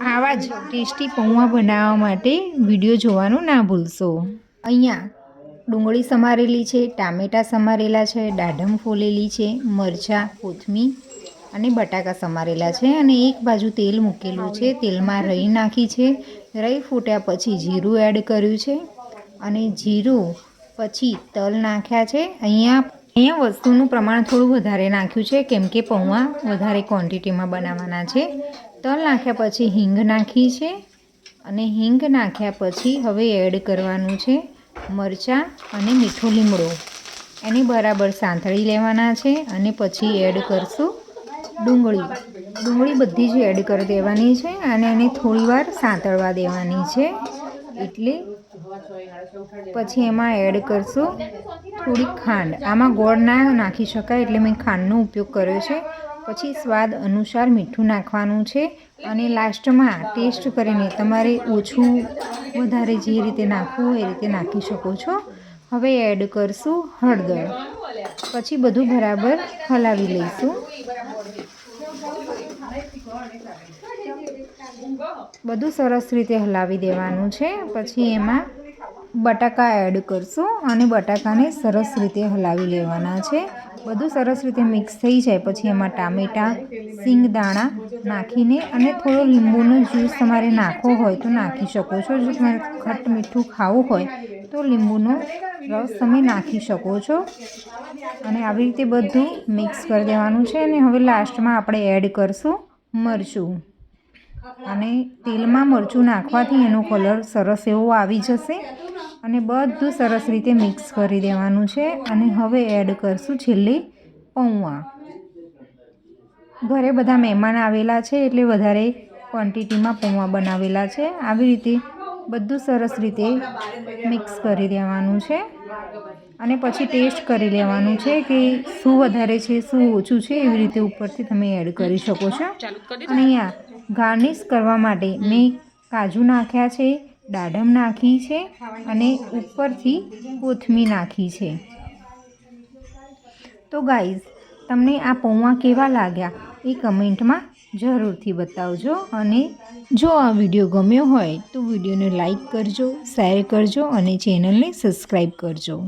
આવા જ ટેસ્ટી પૌવા બનાવવા માટે વીડિયો જોવાનું ના ભૂલશો. અહીંયા ડુંગળી સમારેલી છે, ટામેટાં સમારેલા છે, દાઢમ ફોલેલી છે, મરચાં, કોથમીર અને બટાકા સમારેલા છે અને એક બાજુ તેલ મૂકેલું છે. તેલમાં રહી નાખી છે. રહી ફૂટ્યા પછી જીરું એડ કર્યું છે અને જીરું પછી તલ નાખ્યા છે. અહીંયા અહીંયા વસ્તુનું પ્રમાણ થોડું વધારે નાખ્યું છે, કેમ કે પૌવા વધારે ક્વોન્ટિટીમાં બનાવવાના છે. તલ નાખ્યા પછી હિંગ નાખી છે અને હિંગ નાખ્યા પછી હવે એડ કરવાનું છે મરચાં અને મીઠો લીમડો. એને બરાબર સાંતળી લેવાના છે અને પછી એડ કરશું ડુંગળી. ડુંગળી બધી જ એડ કરી દેવાની છે અને એને થોડીવાર સાંતળવા દેવાની છે એટલે પછી એમાં એડ કરશું થોડી ખાંડ. આમાં ગોળ ના નાખી શકાય એટલે મેં ખાંડનો ઉપયોગ કર્યો છે. પછી સ્વાદ અનુસાર મીઠું નાખવાનું છે અને લાસ્ટમાં ટેસ્ટ કરીને તમારે ઓછું વધારે જે રીતે નાખવું એ રીતે નાખી શકો છો. હવે એડ કરશું હળદર. પછી બધું બરાબર હલાવી લઈશું. બધું સરસ રીતે હલાવી દેવાનું છે. પછી એમાં બટાકા એડ કરશું અને બટાકાને સરસ રીતે હલાવી લેવાના છે. બધું સરસ રીતે મિક્સ થઈ જાય. પછી એમાં ટામેટાં સિંગ દાણા નાખીને અને થોડો લીંબુનો જ્યુસ તમારે નાખવો હોય તો નાખી શકો છો. જો તમારે ખટ મીઠું ખાવું હોય તો લીંબુનો રસ તમે નાખી શકો છો. અને આવી રીતે બધું મિક્સ કરી દેવાનું છે અને હવે લાસ્ટમાં આપણે એડ કરશું મરચું. અને તેલમાં મરચું નાખવાથી એનો કલર સરસ એવો આવી જશે. અને બધું સરસ રીતે મિક્સ કરી દેવાનું છે અને હવે એડ કરશું છેલ્લી પૌવા. ઘરે બધા મહેમાન આવેલા છે એટલે વધારે ક્વોન્ટિટીમાં પૌવા બનાવેલા છે. આવી રીતે બધું સરસ રીતે મિક્સ કરી દેવાનું છે અને પછી ટેસ્ટ કરી લેવાનું છે કે શું વધારે છે શું ઓછું છે એવી રીતે ઉપરથી તમે એડ કરી શકો છો. અને અહીંયા ગાર્નિશ કરવા માટે મેં કાજુ નાખ્યા છે દાડમ નાખી છે અને ઉપરથી કોથમી નાખી છે. તો ગાઈઝ, તમને આ પૌવા કેવા લાગ્યા એ કમેન્ટમાં જરૂરથી બતાવજો અને જો આ વીડિયો ગમ્યો હોય તો વિડીયોને લાઈક કરજો, શેર કરજો અને ચેનલને સબસ્ક્રાઈબ કરજો.